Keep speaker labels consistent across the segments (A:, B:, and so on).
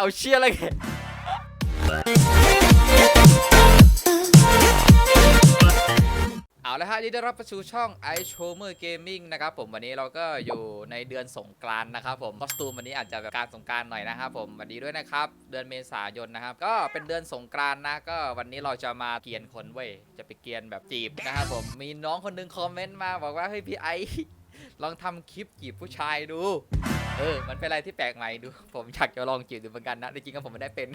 A: เอาเชียร์เลยเอาละฮะยินดีต้รับเข้าสู่ช่อง i s h o w m e r Gaming นะครับผมวันนี้เราก็อยู่ในเดือนสงกรานต์นะครับผมคอสตูมวันนี้อาจจะแบบการสงกรานต์หน่อยนะครับผมวันนี้ด้วยนะครับ เดือนเมษายนนะครับ ก็เป็นเดือนสงกรานต์นะ ก็วันนี้เราจะมาเกียนคนเว้ยจะไปเกียนแบบจีบนะครับผมมีน้องคนหนึงคอมเมนต์มาบอกว่าเฮ้ยพี่ไอ ลองทำคลิปจีบผู้ชายดู เออ มันเป็นอะไรที่แปลกใหม่ดู ผมอยากจะลองจีบดูเหมือนกันนะจริงๆก็ผมไม่ได้เป็น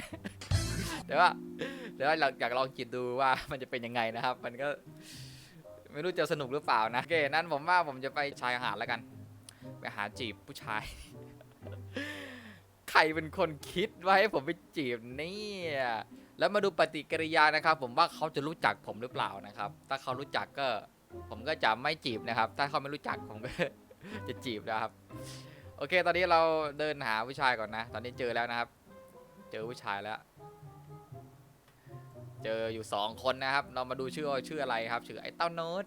A: แต่ว่าแต่ว่าเราอยากลองจีบดูว่ามันจะเป็นยังไงนะครับ มันก็ไม่รู้จะสนุกหรือเปล่านะโอเคนั่นผมว่าผมจะไปชายหาดแล้วกัน ไปหาจีบผู้ชาย ใครเป็นคนคิดว่าให้ผมไปจีบเนี่ยแล้วมาดูปฏิกิริยานะครับ ผมว่าเขาจะรู้จักผมหรือเปล่านะครับ ถ้าเขารู้จักก็ ผมก็จะไม่จีบนะครับ ถ้าเขาไม่รู้จักผมก็ จะจีบนะครับ โอเค ตอนนี้เราเดินหาผู้ชายก่อนนะ ตอนนี้เจอแล้วนะครับ เจอผู้ชายแล้ว เจออยู่สองคนนะครับ เรามาดูชื่อว่าชื่ออะไรครับ ชื่อไอ้เต้าโน้ต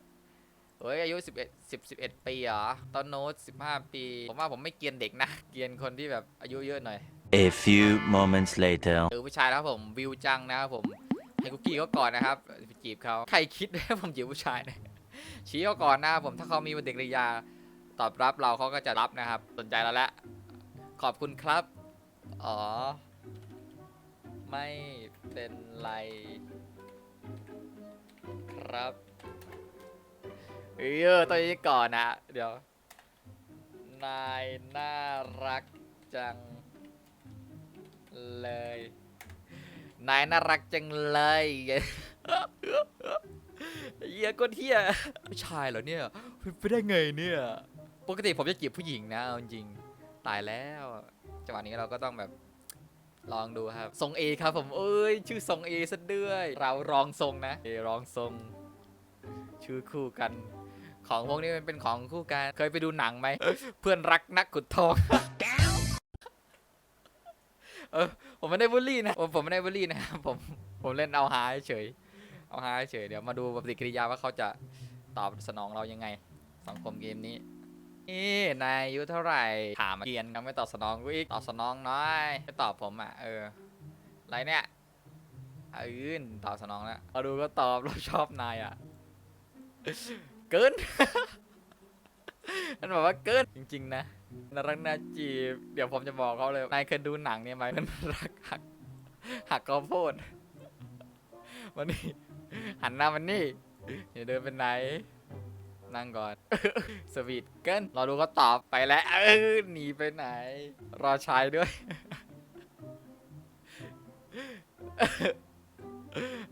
A: เฮ้ยอายุ 11 10 11 ปีเหรอเต้าโน้ต15 ปี ผมว่าผมไม่เกรียนเด็กนะ เกรียนคนที่แบบอายุเยอะหน่อย
B: A few moments later.
A: เจอผู้ชายแล้วครับผมวิวจังนะครับผมให้คุกกี้เขาก่อนนะครับไปจีบเขาใครคิดว่าผมจีบผู้ชายเนี่ย ชี้เขาก่อนนะครับผมถ้าเขามีปฏิกิริยาตอบรับเราเขาก็จะรับนะครับ สนใจเราแล้วขอบคุณครับ อ๋อ ไม่เป็นไร ครับเออตอนนี้ก่อนนะ เดี๋ยว นายน่ารักจังเลย นายน่ารักจังเลย เฮียก็เฮียผู้ชายเหรอเนี่ยไปได้ไงเนี่ย ปกติผมจะจีบผู้หญิงนะเอาจริงตายแล้วจังหวะนี้เราก็ต้องแบบลองดูครับทรงเอครับผมเอ้ย ชื่อทรงเอซะด้วย เรารองทรงนะเอรองทรง ชื่อคู่กัน ของพวกนี้มันเป็นของคู่กัน เคยไปดูหนังไหม เพื่อนรักนักขุดทองเออผมไม่ได้บูลลี่นะ ผมไม่ได้บูลลี่นะครับผมผมเล่นเอาฮาเฉย เอาฮาเฉยเดี๋ยวมาดูปฏิกิริยาว่าเขาจะตอบสนองเรายังไง สังคมเกมนี้นี่นายอายุเท่าไหร่ถามเกียนยังไม่ตอบสนองกูอีกตอบสนองน้อยไม่ตอบผมอะเอออะไรเนี่ยเอื่นตอบสนองแล้วเอาดูก็ตอบเราชอบนายอะเกินมันบอกว่าเกินจริง ๆ นะน่ารักน่าจีบเดี๋ยวผมจะบอกเขาเลยนายเคยดูหนังเนี่ยไหมมันรักหักหักข้าวโพดวันนี้ หันหน้ามันนี่อย่าเดินเป็นไหน นั่งก่อน สวีทเกินรอดูเขาตอบไปแล้วเออหนีไปไหน รอชายด้วย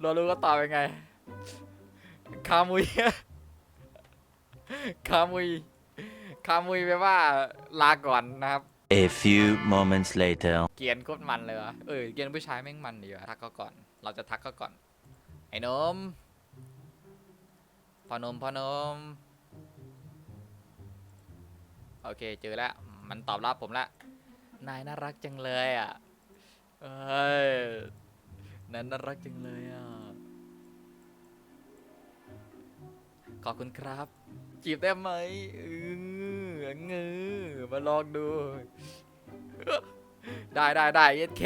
A: รอดูเขาตอบเป็นไง คามุย คามุย คามุยแปลว่าลาก่อนนะครับ
B: A few moments later.
A: เกรียนโคตรมันเลยวะเออเกรียนผู้ชายแม่งมันดีวะทักเขาก่อน เราจะทักเขาก่อนไอ้หนมพอนมพอนม โอเคเจอแล้ว มันตอบรับผมละ นายน่ารักจังเลยอะเอ้ยนั่นน่ารักจังเลยอะ ขอบคุณครับ จีบได้ไหมเออเงือมาลองดู ได้ได้ได้เย็ดเค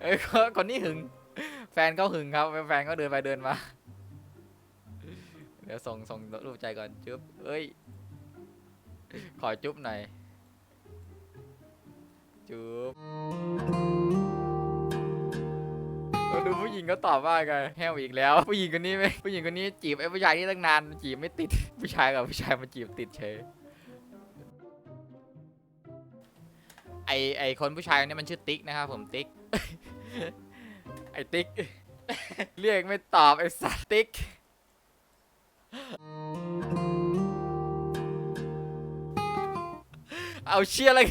A: เอ้คนนี้หึง แฟนเขาหึงครับแฟนเขาเดินไปเดินมา เดี๋ยวส่งส่งรูปใจก่อนจุ๊บเอ้ย ขอจุ๊บหน่อย จุ๊บดูผู้หญิงเขาตอบว่าไงแฮวอีกแล้ว ผู้หญิงคนนี้ไหมผู้หญิงคนนี้จีบไอ้ผู้ชายนี่ตั้งนานจีบไม่ติด ผู้ชายกับผู้ชายมาจีบติดเฉยไอไอคนผู้ชายคนนี้มันชื่อติ๊กนะครับผมติ๊ก ไอติ๊ก เรียกไม่ตอบไอสัตว์ติ๊ก เอาเชียร์เลย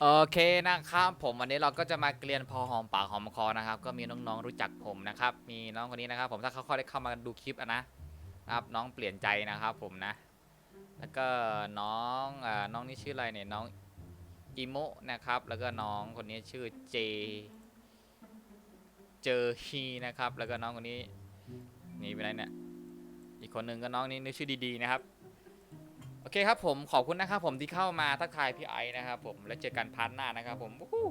A: โอเคนะครับผมวันนี้เราก็จะมาเกลียนพอหอมปากหอมคอนะครับ ก็มีน้องๆรู้จักผมนะครับ มีน้องคนนี้นะครับ ผมถ้าเขาเข้าได้เข้ามาดูคลิปอนะนะครับน้องเปลี่ยนใจนะครับ ผมนะ แล้วก็น้องอ่าน้องนี่ชื่ออะไรเนี่ยน้องอิโมะนะครับ แล้วก็น้องคนนี้ชื่อเจ เจอฮีนะครับ แล้วก็น้องคนนี้หนี่ไปไหนเนี่ยอีกคนหนึ่งก็น้องนี้นึกชื่อดีๆนะครับโอเคครับผมขอบคุณนะครับผมที่เข้ามาทักทายพี่ไอนะครับผมแล้วเจอกันพาร์ทหน้านะครับผมวู้